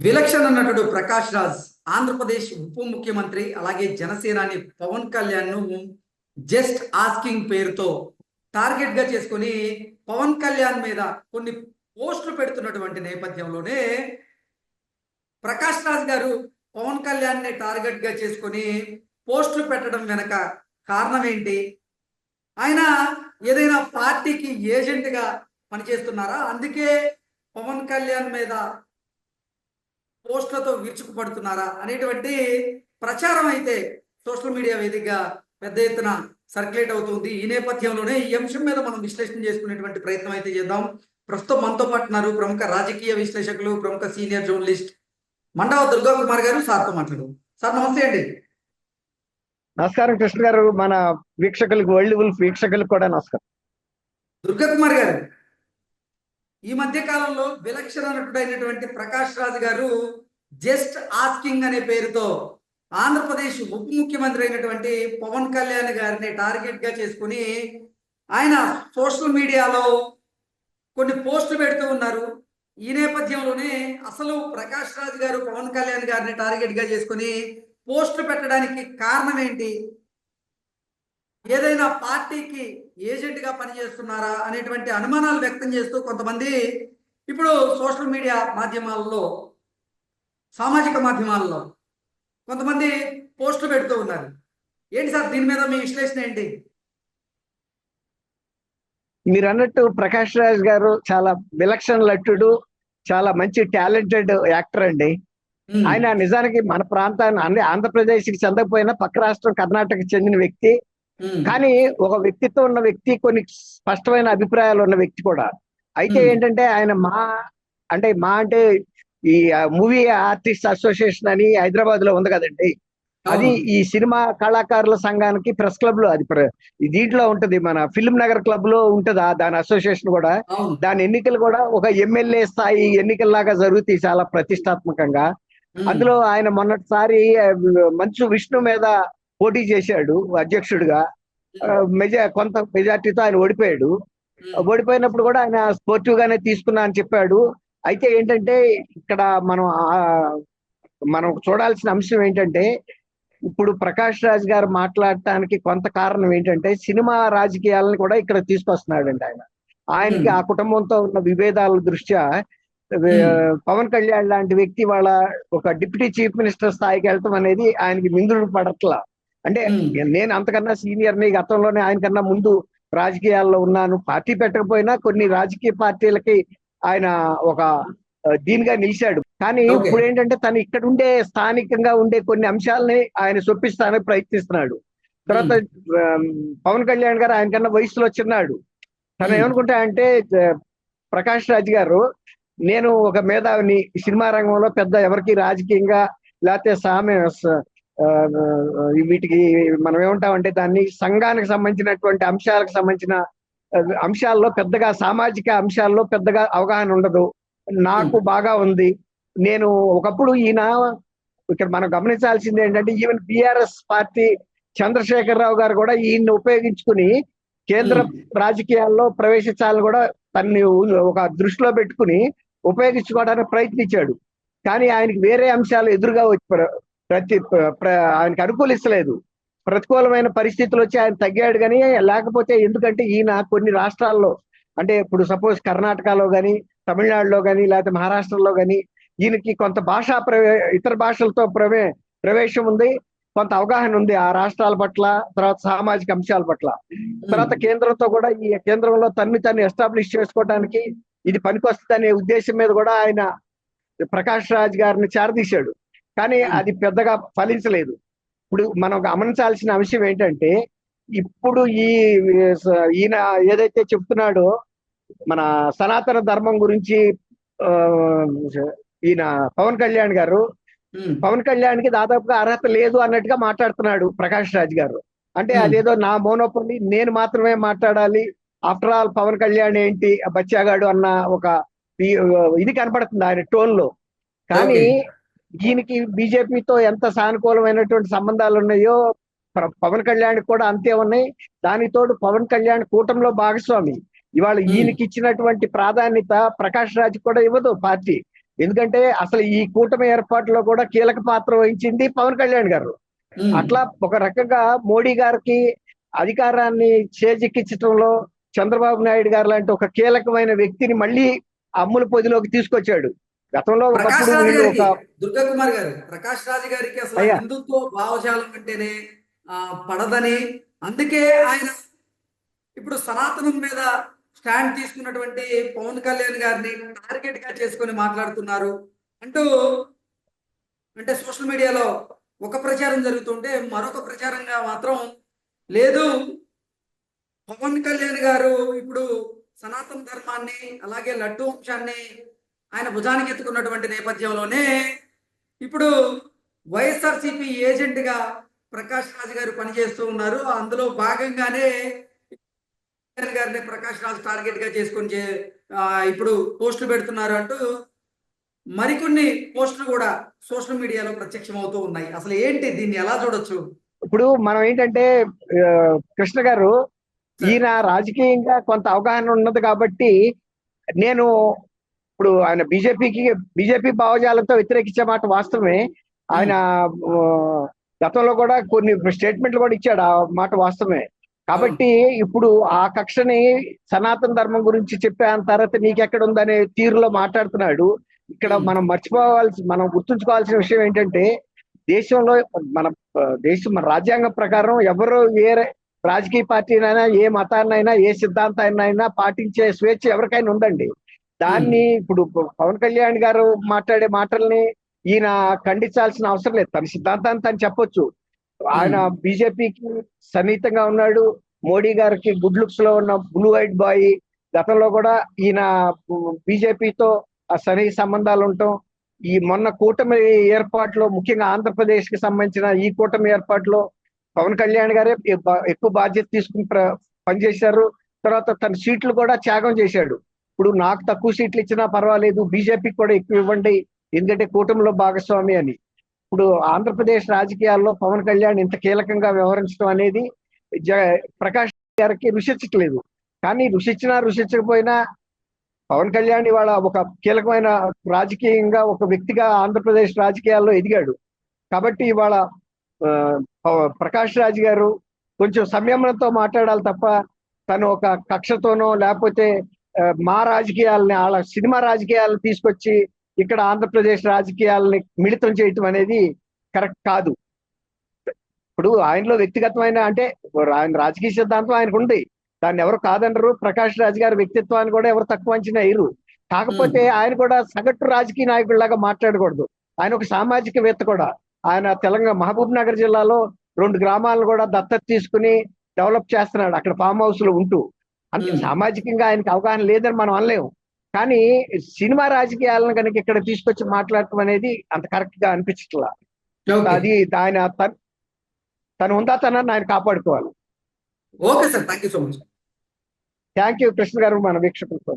విలక్షణ నటుడు ప్రకాష్ రాజ్ ఆంధ్రప్రదేశ్ ఉప ముఖ్యమంత్రి అలాగే జనసేనాని పవన్ కళ్యాణ్ను జస్ట్ ఆస్కింగ్ పేరుతో టార్గెట్గా చేసుకొని పవన్ కళ్యాణ్ మీద కొన్ని పోస్టులు పెడుతున్నటువంటి నేపథ్యంలోనే ప్రకాష్ రాజ్ గారు పవన్ కళ్యాణ్ని టార్గెట్గా చేసుకొని పోస్టులు పెట్టడం వెనక కారణం ఏంటి? ఆయన ఏదైనా పార్టీకి ఏజెంట్గా పనిచేస్తున్నారా? అందుకే పవన్ కళ్యాణ్ మీద పోస్టులతో విరుచుకుపడుతున్నారా అనేటువంటి ప్రచారం అయితే సోషల్ మీడియా వేదికగా పెద్ద ఎత్తున సర్క్యులేట్ అవుతుంది. ఈ నేపథ్యంలోనే ఈ అంశం మీద మనం విశ్లేషణ చేసుకునేటువంటి ప్రయత్నం అయితే చేద్దాం. ప్రస్తుతం మనతో పాటు ఉన్నారు ప్రముఖ రాజకీయ విశ్లేషకులు ప్రముఖ సీనియర్ జర్నలిస్ట్ మండవ దుర్గా కుమార్ గారు. సార్తో మాట్లాడు సార్ నమస్తే అండి. నమస్కారం కృష్ణ గారు. మన వీక్షకులకు వరల్డ్ వీక్షకులకు కూడా నమస్కారం. దుర్గా కుమార్ గారు ఈ మధ్య కాలంలో విలక్షణ నటుడైనటువంటి ప్రకాష్ రాజ్ గారు జస్ట్ ఆస్కింగ్ అనే పేరుతో ఆంధ్రప్రదేశ్ ఉప ముఖ్యమంత్రి అయినటువంటి పవన్ కళ్యాణ్ గారిని టార్గెట్గా చేసుకుని ఆయన సోషల్ మీడియాలో కొన్ని పోస్టులు పెడుతూ ఉన్నారు. ఈ నేపథ్యంలోనే అసలు ప్రకాష్ రాజ్ గారు పవన్ కళ్యాణ్ గారిని టార్గెట్గా చేసుకుని పోస్టులు పెట్టడానికి కారణం ఏంటి? ఏదైనా పార్టీకి ఏజెంట్గా పనిచేస్తున్నారా అనేటువంటి అనుమానాలు వ్యక్తం చేస్తూ కొంతమంది ఇప్పుడు సోషల్ మీడియా మాధ్యమాలలో సామాజిక మాధ్యమాలలో కొంతమంది పోస్టులు పెడుతూ ఉన్నారు. ఏంటి సార్ దీని మీద మీ విశ్లేషణ ఏంటి? మీరు అన్నట్టు ప్రకాష్ రాజ్ గారు చాలా విలక్షణ లట్టుడు చాలా మంచి టాలెంటెడ్ యాక్టర్ అండి. ఆయన నిజానికి మన ప్రాంతాన్ని అన్ని ఆంధ్రప్రదేశ్కి చెందకపోయినా పక్క రాష్ట్రం కర్ణాటకకి చెందిన వ్యక్తి. కానీ ఒక వ్యక్తిత్వం ఉన్న వ్యక్తి కొన్ని స్పష్టమైన అభిప్రాయాలు ఉన్న వ్యక్తి కూడా. అయితే. ఏంటంటే ఆయన మా అంటే మా అంటే ఈ మూవీ ఆర్టిస్ట్ అసోసియేషన్ అని హైదరాబాద్లో ఉంది కదండి. అది. ఈ సినిమా కళాకారుల సంఘానికి ప్రెస్ క్లబ్లో అది దీంట్లో ఉంటది మన ఫిల్మ్ నగర్ క్లబ్లో ఉంటది దాని అసోసియేషన్ కూడా. దాని ఎన్నికలు కూడా ఒక ఎమ్మెల్యే స్థాయి ఎన్నికల్లాగా జరుగుతాయి చాలా ప్రతిష్టాత్మకంగా. అందులో ఆయన మొన్నటిసారి మంచు విష్ణు మీద పోటీ చేశాడు అధ్యక్షుడిగా. మెజా కొంత మెజార్టీతో ఆయన ఓడిపోయాడు. ఓడిపోయినప్పుడు కూడా ఆయన స్పోర్టివ్ గానే తీసుకున్నా అని చెప్పాడు. అయితే ఏంటంటే ఇక్కడ మనం మనం చూడాల్సిన అంశం ఏంటంటే ఇప్పుడు ప్రకాష్ రాజ్ గారు మాట్లాడటానికి కొంత కారణం ఏంటంటే సినిమా రాజకీయాలను కూడా ఇక్కడ తీసుకొస్తున్నాడండి ఆయన. ఆయనకి ఆ కుటుంబంతో ఉన్న విభేదాల దృష్ట్యా పవన్ కళ్యాణ్ లాంటి వ్యక్తి వాళ్ళ ఒక డిప్యూటీ చీఫ్ మినిస్టర్ స్థాయికి వెళ్ళటం అనేది ఆయనకి మిందుడు పడట్లా. అంటే నేను అంతకన్నా సీనియర్ని గతంలోనే ఆయన కన్నా ముందు రాజకీయాల్లో ఉన్నాను. పార్టీ పెట్టకపోయినా కొన్ని రాజకీయ పార్టీలకి ఆయన ఒక దీనిగా నిలిచాడు. కానీ. ఇప్పుడు ఏంటంటే తను ఇక్కడ ఉండే స్థానికంగా ఉండే కొన్ని అంశాలని ఆయన చొప్పిస్తానికి ప్రయత్నిస్తున్నాడు. తర్వాత పవన్ కళ్యాణ్ గారు ఆయన కన్నా వయసులో చిన్నాడు. తను. ఏమనుకుంటా అంటే ప్రకాష్ రాజ్ గారు నేను ఒక మేధావిని సినిమా రంగంలో పెద్ద ఎవరికి రాజకీయంగా లేకపోతే సామె వీటికి మనం ఏమంటామంటే దాన్ని సంఘానికి సంబంధించినటువంటి అంశాలకు సంబంధించిన అంశాల్లో పెద్దగా సామాజిక అంశాల్లో పెద్దగా అవగాహన ఉండదు. నాకు బాగా ఉంది. నేను ఒకప్పుడు ఈయన ఇక్కడ మనం గమనించాల్సింది ఏంటంటే ఈవెన్ బిఆర్ఎస్ పార్టీ చంద్రశేఖరరావు గారు కూడా ఈయన్ని ఉపయోగించుకుని కేంద్ర రాజకీయాల్లో ప్రవేశించాలని కూడా తన్ని ఒక దృష్టిలో పెట్టుకుని ఉపయోగించుకోవడానికి ప్రయత్నించాడు. కానీ ఆయనకి వేరే అంశాలు ఎదురుగా వచ్చి ప్రతి ప్ర- ప్ర- ఆయనకి అనుకూలిస్తలేదు. ప్రతికూలమైన పరిస్థితులు వచ్చి ఆయన తగ్గాడు కానీ లేకపోతే ఎందుకంటే ఈయన కొన్ని రాష్ట్రాల్లో అంటే ఇప్పుడు సపోజ్ కర్ణాటకలో కానీ తమిళనాడులో కానీ లేకపోతే మహారాష్ట్రలో కానీ ఈయనకి కొంత భాషా ప్రవే ఇతర భాషలతో ప్రవే ప్రవేశం ఉంది కొంత అవగాహన ఉంది ఆ రాష్ట్రాల పట్ల తర్వాత సామాజిక అంశాల పట్ల. తర్వాత కేంద్రంతో కూడా ఈ కేంద్రంలో తన్ని తను ఎస్టాబ్లిష్ చేసుకోవడానికి ఇది పనికొస్తుందనే ఉద్దేశం మీద కూడా ఆయన ప్రకాష్ రాజ్ గారిని చేరదీశాడు. కానీ. అది పెద్దగా ఫలించలేదు ఇప్పుడు మనం గమనించాల్సిన అంశం ఏంటంటే ఇప్పుడు ఈ ఈయన ఏదైతే చెప్తున్నాడో మన సనాతన ధర్మం గురించి ఈయన పవన్ కళ్యాణ్ గారు పవన్ కళ్యాణ్కి దాదాపుగా అర్హత లేదు అన్నట్టుగా మాట్లాడుతున్నాడు ప్రకాష్ రాజ్ గారు అంటే. అదేదో నా మోనోపల్లి నేను మాత్రమే మాట్లాడాలి ఆఫ్టర్ ఆల్ పవన్ కళ్యాణ్ ఏంటి బచ్చాగాడు అన్న ఒక ఇది కనపడుతుంది ఆయన టోన్లో కానీ ఈయనకి బీజేపీతో ఎంత సానుకూలమైనటువంటి సంబంధాలు ఉన్నాయో పవన్ కళ్యాణ్ కూడా అంతే ఉన్నాయి. దానికి తోడు పవన్ కళ్యాణ్ కూటమిలో భాగస్వామి. ఇవాళ. ఈయనకి ఇచ్చినటువంటి ప్రాధాన్యత ప్రకాష్ రాజ్ కూడా ఇవ్వదు పార్టీ. ఎందుకంటే అసలు ఈ కూటమి ఏర్పాటులో కూడా కీలక పాత్ర వహించింది పవన్ కళ్యాణ్ గారు. అట్లా ఒక రకంగా మోడీ గారికి అధికారాన్ని చేజిక్కించడంలో చంద్రబాబు నాయుడు గారు లాంటి ఒక కీలకమైన వ్యక్తిని మళ్ళీ అమ్ముల పొదిలోకి తీసుకొచ్చాడు. గతంలో ఒకప్పుడు దుర్గా కుమార్ గారు ప్రకాష్ రాజు గారికి అసలు. హిందుత్వ భావజాలం అంటేనే పడదని. అందుకే ఆయన ఇప్పుడు సనాతనం మీద స్టాండ్ తీసుకున్నటువంటి పవన్ కళ్యాణ్ గారిని టార్గెట్గా చేసుకొని మాట్లాడుతున్నారు. అంటూ అంటే సోషల్ మీడియాలో ఒక ప్రచారం జరుగుతుంటే మరొక ప్రచారంగా మాత్రం లేదు. పవన్ కళ్యాణ్ గారు ఇప్పుడు సనాతన ధర్మాన్ని అలాగే లడ్డు వంశాన్ని ఆయన భుజానికి ఎత్తుకున్నటువంటి నేపథ్యంలోనే ఇప్పుడు వైఎస్ఆర్సీపీ ఏజెంట్గా ప్రకాష్ రాజ్ గారు పనిచేస్తూ ఉన్నారు. అందులో భాగంగానే గారిని ప్రకాష్ రాజ్ టార్గెట్గా చేసుకొని ఇప్పుడు పోస్టులు పెడుతున్నారు అంటూ మరికొన్ని పోస్టులు కూడా సోషల్ మీడియాలో ప్రత్యక్షం అవుతూ ఉన్నాయి. అసలు ఏంటి దీన్ని ఎలా చూడొచ్చు? ఇప్పుడు మనం ఏంటంటే కృష్ణ గారు ఈయన రాజకీయంగా కొంత అవగాహన ఉన్నది కాబట్టి నేను ఇప్పుడు ఆయన బీజేపీకి బీజేపీ భావజాలంతో వ్యతిరేకించే మాట వాస్తవమే. ఆయన ఆ, గతంలో కూడా కొన్ని స్టేట్మెంట్లు కూడా ఇచ్చాడు. ఆ మాట వాస్తవమే. కాబట్టి ఇప్పుడు ఆ కక్షని సనాతన ధర్మం గురించి చెప్పే అంత తర్వాత నీకెక్కడ ఉందనే తీరులో మాట్లాడుతున్నాడు. ఇక్కడ. మనం మర్చిపోవాల్సి మనం గుర్తుంచుకోవాల్సిన విషయం ఏంటంటే దేశంలో మన ఆ, దేశం మన రాజ్యాంగం ప్రకారం ఎవరు ఏ రాజకీయ పార్టీనైనా ఏ మతాన్నైనా ఏ సిద్ధాంతాన్నైనా పాటించే స్వేచ్ఛ ఎవరికైనా ఉందండి. దాన్ని ఇప్పుడు పవన్ కళ్యాణ్ గారు మాట్లాడే మాటల్ని ఈయన ఖండించాల్సిన అవసరం లేదు. తన సిద్ధాంతాన్ని తను చెప్పొచ్చు. ఆయన బీజేపీకి సన్నిహితంగా ఉన్నాడు. మోడీ గారికి గుడ్ లుక్స్లో ఉన్న బ్లూ వైట్ బాయ్. గతంలో కూడా ఈయన బీజేపీతో ఆ సన్నిహిత సంబంధాలు ఉండటం. ఈ మొన్న కూటమి ఏర్పాటులో ముఖ్యంగా ఆంధ్రప్రదేశ్కి సంబంధించిన ఈ కూటమి ఏర్పాటులో పవన్ కళ్యాణ్ గారే ఎక్కువ బాధ్యత తీసుకుని పనిచేశారు. తర్వాత తన సీట్లు కూడా త్యాగం చేశాడు. ఇప్పుడు నాకు తక్కువ సీట్లు ఇచ్చినా పర్వాలేదు బీజేపీకి కూడా ఎక్కువ ఇవ్వండి ఎందుకంటే కూటమిలో భాగస్వామి అని. ఇప్పుడు ఆంధ్రప్రదేశ్ రాజకీయాల్లో పవన్ కళ్యాణ్ ఇంత కీలకంగా వ్యవహరించడం అనేది జ ప్రకాష్ గారికి రుచించట్లేదు కానీ రుచించినా రుచించకపోయినా పవన్ కళ్యాణ్ ఇవాళ ఒక కీలకమైన రాజకీయంగా ఒక వ్యక్తిగా ఆంధ్రప్రదేశ్ రాజకీయాల్లో ఎదిగాడు. కాబట్టి ఇవాళ ప్రకాష్ రాజ్ గారు కొంచెం సంయమనంతో మాట్లాడాలి తప్ప తను ఒక కక్షతోనో లేకపోతే మా రాజకీయాలని వాళ్ళ సినిమా రాజకీయాలను తీసుకొచ్చి ఇక్కడ ఆంధ్రప్రదేశ్ రాజకీయాలని మిళితం చేయటం అనేది కరెక్ట్ కాదు. ఇప్పుడు ఆయనలో వ్యక్తిగతమైన అంటే ఆయన రాజకీయ సిద్ధాంతం ఆయనకు ఉంది దాన్ని ఎవరు కాదనరు. ప్రకాష్ రాజ్ గారి వ్యక్తిత్వాన్ని కూడా ఎవరు తక్కువ అంచనా ఇరు కాకపోతే ఆయన కూడా సగటు రాజకీయ నాయకుడిలాగా మాట్లాడకూడదు. ఆయన ఒక సామాజికవేత్త కూడా. ఆయన తెలంగాణ మహబూబ్ నగర్ జిల్లాలో రెండు గ్రామాలను కూడా దత్తత తీసుకుని డెవలప్ చేస్తున్నాడు. అక్కడ ఫామ్ హౌస్లో ఉంటూ. అంటే. సామాజికంగా ఆయనకి అవగాహన లేదని మనం అనలేము. కానీ సినిమా రాజకీయాలను కనుక ఇక్కడ తీసుకొచ్చి మాట్లాడటం అనేది అంత కరెక్ట్గా అనిపించట్లా. అది ఆయన తన తను ఉందా తనని ఆయన కాపాడుకోవాలి. Okay sir thank you so much. Thank you Krishna గారు మన వీక్షకులతో